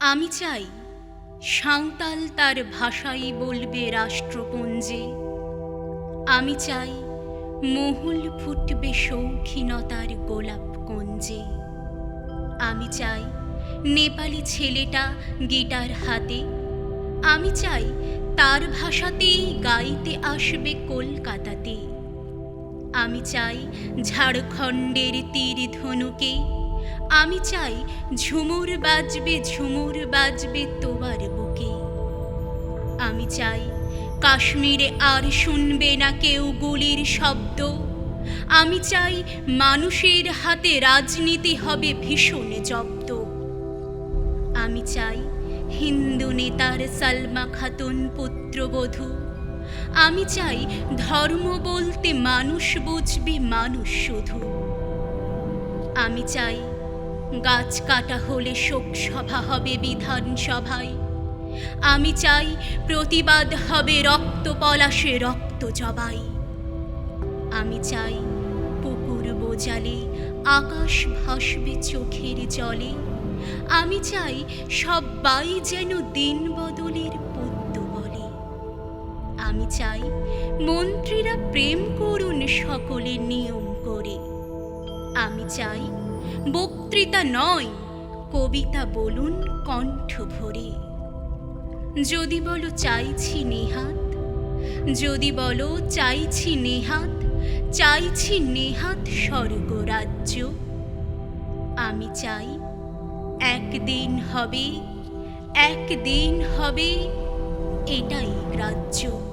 আমি চাই সাঁওতাল তার ভাষাই বলবে রাষ্ট্রপুঞ্জে। আমি চাই মহুল ফুটবে শৌখিনতার গোলাপ কুঞ্জে। আমি চাই নেপালি ছেলেটা গিটার হাতে। আমি চাই তার ভাষাতেই গাইতে আসবে কলকাতাতে। আমি চাই ঝাড়খণ্ডের তীর ধনুকে আমি চাই ঝুমুর বাজবে ঝুমুর বাজবে তোমার বুকে। আমি চাই কাশ্মীরে আর শুনবে না কেউ গুলির শব্দ। আমি চাই মানুষের হাতে রাজনীতি হবে ভীষণ জব্দ। আমি চাই হিন্দু নেতার সালমা খাতুন পুত্রবধূ। আমি চাই ধর্ম বলতে মানুষ বুঝবে, মানুষ শুধু। আমি চাই গাছ কাটা হলে শোক সভা হবে বিধানসভায়। আমি চাই প্রতিবাদ হবে রক্ত পলাশে রক্ত জবাই। আমি চাই পুকুর বোজালে আকাশ ভাসবে চোখের জলে। আমি চাই সবাই যেন দিন বদলের পদ্য বলে। আমি চাই মন্ত্রীরা প্রেম করুন সকলে নিয়ম করে। আমি চাই বক্তৃতা নয়, কবিতা বলুন কণ্ঠ ভরে। যদি বলো চাইছি নেহাত, যদি বলো চাইছি নেহাত চাইছি নেহাত স্বর্গরাজ্য আমি চাই একদিন হবে একদিন হবে এটাই গ্রাহ্য।